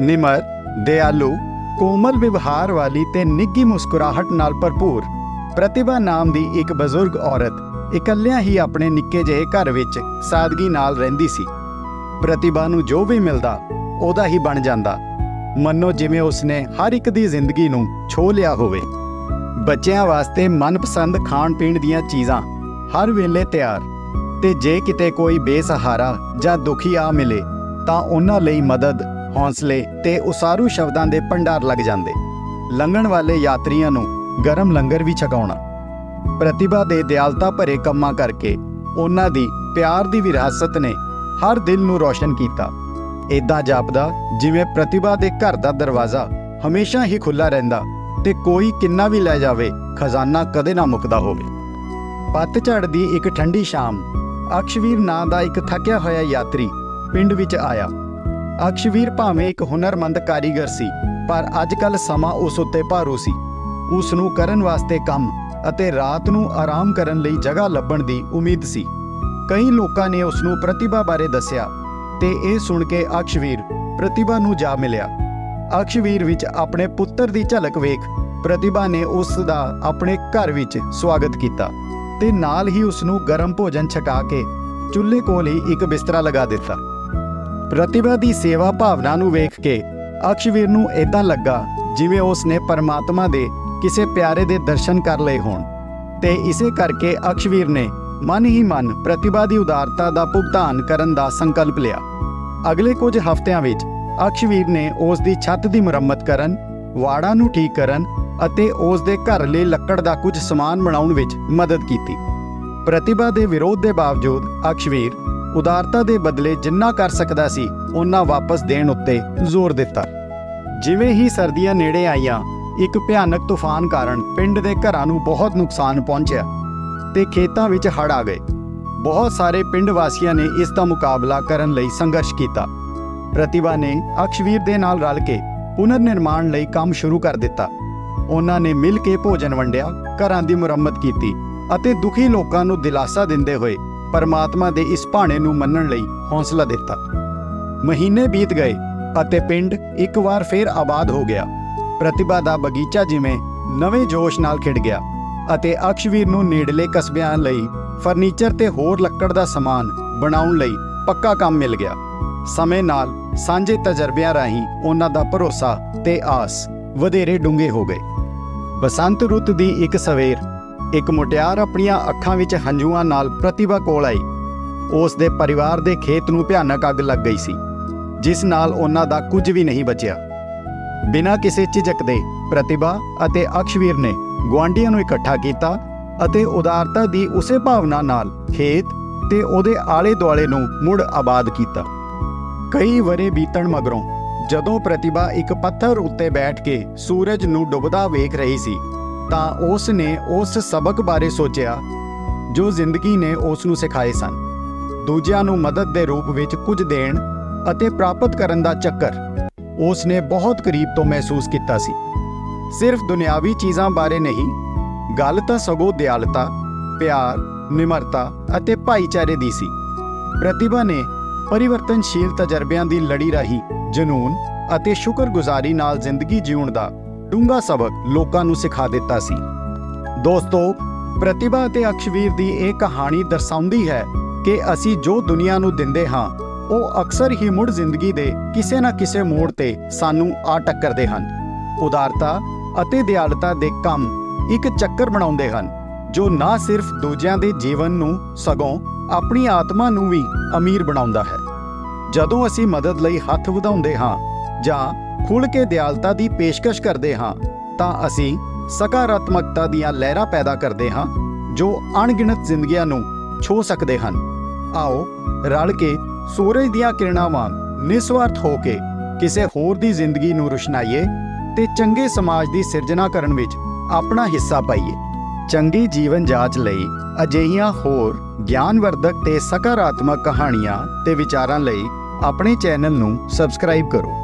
ਨਿਮਰ ਦਿਆਲੂ ਕੋਮਲ ਵਿਵਹਾਰ ਵਾਲੀ ਤੇ ਨਿੱਗੀ ਮੁਸਕਰਾਹਟ ਨਾਲ ਭਰਪੂਰ ਪ੍ਰਤਿਭਾ ਨਾਮ ਦੀ ਇੱਕ ਬਜ਼ੁਰਗ ਔਰਤ ਇਕੱਲਿਆਂ ਹੀ ਆਪਣੇ ਨਿੱਕੇ ਜਿਹੇ ਘਰ ਵਿੱਚ ਸਾਦਗੀ ਨਾਲ ਰਹਿੰਦੀ ਸੀ। ਪ੍ਰਤਿਭਾ ਨੂੰ ਜੋ ਵੀ ਮਿਲਦਾ, ਉਹਦਾ ਹੀ ਬਣ ਜਾਂਦਾ। ਮੰਨੋ ਜਿਵੇਂ ਉਸਨੇ ਹਰ ਇੱਕ ਦੀ ਜ਼ਿੰਦਗੀ ਨੂੰ ਛੋ ਲਿਆ ਹੋਵੇ। ਬੱਚਿਆਂ ਵਾਸਤੇ ਮਨਪਸੰਦ ਖਾਣ ਪੀਣ ਦੀਆਂ ਚੀਜ਼ਾਂ ਹਰ ਵੇਲੇ ਤਿਆਰ ਤੇ ਜੇ ਕਿਤੇ ਕੋਈ ਬੇਸਹਾਰਾ ਜਾਂ ਦੁਖੀ ਆ ਮਿਲੇ, ਤਾਂ ਉਹਨਾਂ ਲਈ ਮਦਦ ਹੌਸਲੇ ਤੇ ਉਸਾਰੂ ਸ਼ਬਦਾਂ ਦੇ ਭੰਡਾਰ ਲੱਗ ਜਾਂਦੇ। ਲੰਘਣ ਵਾਲੇ ਯਾਤਰੀਆਂ ਨੂੰ ਗਰਮ ਲੰਗਰ ਵੀ ਛਕਾਉਣਾ। ਪ੍ਰਤਿਭਾ ਦੇ ਦਿਆਲਤਾ ਭਰੇ ਕੰਮਾਂ ਕਰਕੇ ਉਹਨਾਂ ਦੀ ਪਿਆਰ ਦੀ ਵਿਰਾਸਤ ਨੇ ਹਰ ਦਿਲ ਨੂੰ ਰੋਸ਼ਨ ਕੀਤਾ। ਇਦਾਂ ਜਾਪਦਾ ਜਿਵੇਂ ਪ੍ਰਤਿਭਾ ਦੇ ਘਰ ਦਾ ਦਰਵਾਜ਼ਾ ਹਮੇਸ਼ਾ ਹੀ ਖੁੱਲਾ ਰਹਿੰਦਾ ਤੇ ਕੋਈ ਕਿੰਨਾ ਵੀ ਲੈ ਜਾਵੇ, ਖਜ਼ਾਨਾ ਕਦੇ ਨਾ ਮੁੱਕਦਾ ਹੋਵੇ। ਪੱਤਝੜ ਦੀ ਇੱਕ ਠੰਡੀ ਸ਼ਾਮ, ਅਕਸ਼ਵੀਰ ਨਾਂ ਦਾ ਇੱਕ ਥੱਕਿਆ ਹੋਇਆ ਯਾਤਰੀ ਪਿੰਡ ਵਿੱਚ ਆਇਆ। ਅਕਸ਼ਵੀਰ ਭਾਵੇਂ ਇੱਕ ਹੁਨਰਮੰਦ ਕਾਰੀਗਰ ਸੀ, ਪਰ ਅੱਜਕੱਲ ਸਮਾਂ ਉਸ ਉੱਤੇ ਭਾਰੂ ਸੀ। ਉਸ ਨੂੰ ਕਰਨ ਵਾਸਤੇ ਕੰਮ ਅਤੇ ਰਾਤ ਨੂੰ ਆਰਾਮ ਕਰਨ ਲਈ ਜਗ੍ਹਾ ਲੱਭਣ ਦੀ ਉਮੀਦ ਸੀ। ਕਈ ਲੋਕਾਂ ਨੇ ਉਸ ਨੂੰ ਪ੍ਰਤਿਭਾ ਬਾਰੇ ਦੱਸਿਆ ਤੇ ਇਹ ਸੁਣ ਕੇ ਅਕਸ਼ਵੀਰ ਪ੍ਰਤਿਭਾ ਨੂੰ ਜਾ ਮਿਲਿਆ। ਅਕਸ਼ਵੀਰ ਵਿੱਚ ਆਪਣੇ ਪੁੱਤਰ ਦੀ ਝਲਕ ਵੇਖ ਪ੍ਰਤਿਭਾ ਨੇ ਉਸ ਦਾ ਆਪਣੇ ਘਰ ਵਿੱਚ ਸਵਾਗਤ ਕੀਤਾ ਤੇ ਨਾਲ ਹੀ ਉਸ ਨੂੰ ਗਰਮ ਭੋਜਨ ਛਕਾ ਕੇ ਚੁੱਲ੍ਹੇ ਕੋਲ ਹੀ ਇੱਕ ਬਿਸਤਰਾ ਲਗਾ ਦਿੱਤਾ। ਪ੍ਰਤਿਭਾ ਦੀ ਸੇਵਾ ਭਾਵਨਾ ਨੂੰ ਵੇਖ ਕੇ ਅਕਸ਼ਵੀਰ ਨੂੰ ਇਦਾਂ ਲੱਗਾ ਜਿਵੇਂ ਉਸ ਨੇ ਪਰਮਾਤਮਾ ਦੇ ਕਿਸੇ ਪਿਆਰੇ ਦੇ ਦਰਸ਼ਨ ਕਰ ਲਏ ਹੋਣ। ਤੇ ਇਸੇ ਕਰਕੇ ਅਕਸ਼ਵੀਰ ਨੇ ਮਨ ਹੀ ਮਨ ਪ੍ਰਤਿਭਾ ਦੀ ਉਦਾਰਤਾ ਦਾ ਭੁਗਤਾਨ ਕਰਨ ਦਾ ਸੰਕਲਪ ਲਿਆ। ਅਗਲੇ ਕੁਝ ਹਫ਼ਤਿਆਂ ਵਿੱਚ ਅਕਸ਼ਵੀਰ ਨੇ ਉਸ ਦੀ ਛੱਤ ਦੀ ਮੁਰੰਮਤ ਕਰਨ, ਵਾੜਾਂ ਨੂੰ ਠੀਕ ਕਰਨ ਅਤੇ ਉਸ ਦੇ ਘਰ ਲਈ ਲੱਕੜ ਦਾ ਕੁਝ ਸਮਾਨ ਬਣਾਉਣ ਵਿੱਚ ਮਦਦ ਕੀਤੀ। ਪ੍ਰਤਿਭਾ ਦੇ ਵਿਰੋਧ ਦੇ ਬਾਵਜੂਦ ਅਕਸ਼ਵੀਰ ਉਦਾਰਤਾ ਦੇ ਬਦਲੇ ਜਿੰਨਾ ਕਰ ਸਕਦਾ ਸੀ ਉਹਨਾਂ ਵਾਪਸ ਦੇਣ ਉੱਤੇ ਜ਼ੋਰ ਦਿੱਤਾ। ਜਿਵੇਂ ਹੀ ਸਰਦੀਆਂ ਨੇੜੇ ਆਈਆਂ, ਇੱਕ ਭਿਆਨਕ ਤੂਫਾਨ ਕਾਰਨ ਪਿੰਡ ਦੇ ਘਰਾਂ ਨੂੰ ਬਹੁਤ ਨੁਕਸਾਨ ਪਹੁੰਚਿਆ ਤੇ ਖੇਤਾਂ ਵਿੱਚ ਹੜ੍ਹ ਆ ਗਏ। ਬਹੁਤ ਸਾਰੇ ਪਿੰਡ ਵਾਸੀਆਂ ਨੇ ਇਸ ਦਾ ਮੁਕਾਬਲਾ ਕਰਨ ਲਈ ਸੰਘਰਸ਼ ਕੀਤਾ। ਪ੍ਰਤਿਭਾ ਨੇ ਅਕਸ਼ਵੀਰ ਦੇ ਨਾਲ ਰਲ ਕੇ ਪੁਨਰ ਨਿਰਮਾਣ ਲਈ ਕੰਮ ਸ਼ੁਰੂ ਕਰ ਦਿੱਤਾ। ਉਹਨਾਂ ਨੇ ਮਿਲ ਕੇ ਭੋਜਨ ਵੰਡਿਆ, ਘਰਾਂ ਦੀ ਮੁਰੰਮਤ ਕੀਤੀ ਅਤੇ ਦੁਖੀ ਲੋਕਾਂ ਨੂੰ ਦਿਲਾਸਾ ਦਿੰਦੇ ਹੋਏ ਪਰਮਾਤਮਾ ਦੇ ਇਸ ਭਾਣੇ ਨੂੰ ਮੰਨਣ ਲਈ ਹੌਸਲਾ ਦਿੱਤਾ। ਮਹੀਨੇ ਬੀਤ ਗਏ ਅਤੇ ਪਿੰਡ ਇੱਕ ਵਾਰ ਫੇਰ ਆਬਾਦ ਹੋ ਗਿਆ। ਪ੍ਰਤਿਭਾ ਦਾ ਬਗੀਚਾ ਜਿਵੇਂ ਨਵੇਂ ਜੋਸ਼ ਨਾਲ ਖਿੜ ਗਿਆ ਅਤੇ ਅਕਸ਼ਵੀਰ ਨੂੰ ਨੇੜਲੇ ਕਸਬਿਆਂ ਲਈ ਫਰਨੀਚਰ ਤੇ ਹੋਰ ਲੱਕੜ ਦਾ ਸਮਾਨ ਬਣਾਉਣ ਲਈ ਪੱਕਾ ਕੰਮ ਮਿਲ ਗਿਆ। ਸਮੇਂ ਨਾਲ ਸਾਂਝੇ ਤਜਰਬਿਆਂ ਰਾਹੀਂ ਉਹਨਾਂ ਦਾ ਭਰੋਸਾ ਤੇ ਆਸ ਵਧੇਰੇ ਡੂੰਘੇ ਹੋ ਗਏ। ਬਸੰਤ ਰੁੱਤ ਦੀ ਇੱਕ ਸਵੇਰ ਇੱਕ ਮੁਟਿਆਰ ਆਪਣੀਆਂ ਅੱਖਾਂ ਵਿੱਚ ਹੰਝੂਆਂ ਨਾਲ ਪ੍ਰਤਿਭਾ ਕੋਲ ਆਈ। ਉਸ ਦੇ ਪਰਿਵਾਰ ਦੇ ਖੇਤ ਨੂੰ ਭਿਆਨਕ ਅੱਗ ਲੱਗ ਗਈ ਸੀ, ਜਿਸ ਨਾਲ ਉਹਨਾਂ ਦਾ ਕੁਝ ਵੀ ਨਹੀਂ ਬਚਿਆ। ਬਿਨਾਂ ਕਿਸੇ ਝਿਜਕ ਦੇ ਪ੍ਰਤਿਭਾ ਅਤੇ ਅਕਸ਼ਵੀਰ ਨੇ ਗੁਆਂਢੀਆਂ ਨੂੰ ਇਕੱਠਾ ਕੀਤਾ ਅਤੇ ਉਦਾਰਤਾ ਦੀ ਉਸੇ ਭਾਵਨਾ ਨਾਲ ਖੇਤ ਤੇ ਉਹਦੇ ਆਲੇ ਦੁਆਲੇ ਨੂੰ ਮੁੜ ਆਬਾਦ ਕੀਤਾ। ਕਈ ਵਰੇ ਬੀਤਣ ਮਗਰੋਂ ਜਦੋਂ ਪ੍ਰਤਿਭਾ ਇੱਕ ਪੱਥਰ ਉੱਤੇ ਬੈਠ ਕੇ ਸੂਰਜ ਨੂੰ ਡੁੱਬਦਾ ਵੇਖ ਰਹੀ ਸੀ ਤਾਂ ਉਸ ਨੇ ਉਸ ਸਬਕ ਬਾਰੇ ਸੋਚਿਆ, ਜੋ ਜ਼ਿੰਦਗੀ ਨੇ ਉਸ ਨੂੰ ਸਿਖਾਏ ਸਨ। ਦੂਜਿਆਂ ਨੂੰ ਮਦਦ ਦੇ ਰੂਪ ਵਿੱਚ ਕੁਝ ਦੇਣ ਅਤੇ ਪ੍ਰਾਪਤ ਕਰਨ ਦਾ ਚੱਕਰ ਉਸ ਨੇ ਬਹੁਤ ਕਰੀਬ ਤੋਂ ਮਹਿਸੂਸ ਕੀਤਾ ਸੀ। ਸਿਰਫ ਦੁਨਿਆਵੀ ਚੀਜ਼ਾਂ ਬਾਰੇ ਨਹੀਂ, ਗੱਲ ਤਾਂ ਸਗੋਂ ਦਿਆਲਤਾ, ਪਿਆਰ, ਨਿਮਰਤਾ ਅਤੇ ਭਾਈਚਾਰੇ ਦੀ ਸੀ। ਪ੍ਰਤਿਭਾ ਨੇ ਪਰਿਵਰਤਨਸ਼ੀਲ ਤਜਰਬਿਆਂ ਦੀ ਲੜੀ ਰਾਹੀਂ ਜਨੂਨ ਅਤੇ ਸ਼ੁਕਰਗੁਜ਼ਾਰੀ ਨਾਲ ਜ਼ਿੰਦਗੀ ਜਿਉਣ ਦਾ ਡੂੰਗਾ ਸਬਕ ਲੋਕਾਂ ਨੂੰ ਸਿਖਾ ਦਿੱਤਾ ਸੀ। ਦੋਸਤੋ, ਪ੍ਰਤਿਭਾ ਅਤੇ ਅਕਸ਼ਵੀਰ ਦੀ ਇਹ ਕਹਾਣੀ ਦਰਸਾਉਂਦੀ ਹੈ ਕਿ ਅਸੀਂ ਜੋ ਦੁਨੀਆ ਨੂੰ ਦਿੰਦੇ ਹਾਂ, ਉਹ ਅਕਸਰ ਹੀ ਮੁੜ ਜ਼ਿੰਦਗੀ ਦੇ ਕਿਸੇ ਨਾ ਕਿਸੇ ਮੋੜ ਤੇ ਸਾਨੂੰ ਆ ਟੱਕਰਦੇ ਹਨ। ਉਦਾਰਤਾ ਅਤੇ ਦਿਆਲਤਾ ਦੇ ਕੰਮ ਇੱਕ ਚੱਕਰ ਬਣਾਉਂਦੇ ਹਨ, ਜੋ ਨਾ ਸਿਰਫ ਦੂਜਿਆਂ ਦੇ ਜੀਵਨ ਨੂੰ, ਸਗੋਂ ਆਪਣੀ ਆਤਮਾ ਨੂੰ ਵੀ ਅਮੀਰ ਬਣਾਉਂਦਾ ਹੈ। ਜਦੋਂ ਅਸੀਂ ਮਦਦ ਲਈ ਹੱਥ ਵਧਾਉਂਦੇ ਹਾਂ ਜਾਂ ਖੁੱਲ੍ਹ ਕੇ ਦਿਆਲਤਾ ਦੀ ਪੇਸ਼ਕਸ਼ ਕਰਦੇ ਹਾਂ, ਤਾਂ ਅਸੀਂ ਸਕਾਰਾਤਮਕਤਾ ਦੀਆਂ ਲਹਿਰਾਂ ਪੈਦਾ ਕਰਦੇ ਹਾਂ, ਜੋ ਅਣਗਿਣਤ ਜ਼ਿੰਦਗੀਆਂ ਨੂੰ ਛੋ ਸਕਦੇ ਹਨ। ਆਓ, ਰਲ ਕੇ ਸੂਰਜ ਦੀਆਂ ਕਿਰਨਾਂ ਵਾਂਗ ਨਿਸਵਾਰਥ ਹੋ ਕੇ ਕਿਸੇ ਹੋਰ ਦੀ ਜ਼ਿੰਦਗੀ ਨੂੰ ਰੁਸ਼ਨਾਈਏ ਤੇ ਚੰਗੇ ਸਮਾਜ ਦੀ ਸਿਰਜਣਾ ਕਰਨ ਵਿੱਚ ਆਪਣਾ ਹਿੱਸਾ ਪਾਈਏ। ਚੰਗੀ ਜੀਵਨ ਜਾਂਚ ਲਈ ਅਜਿਹੀਆਂ ਹੋਰ ਗਿਆਨਵਰਧਕ ਤੇ ਸਕਾਰਾਤਮਕ ਕਹਾਣੀਆਂ ਤੇ ਵਿਚਾਰਾਂ ਲਈ ਆਪਣੇ ਚੈਨਲ ਨੂੰ ਸਬਸਕ੍ਰਾਈਬ ਕਰੋ।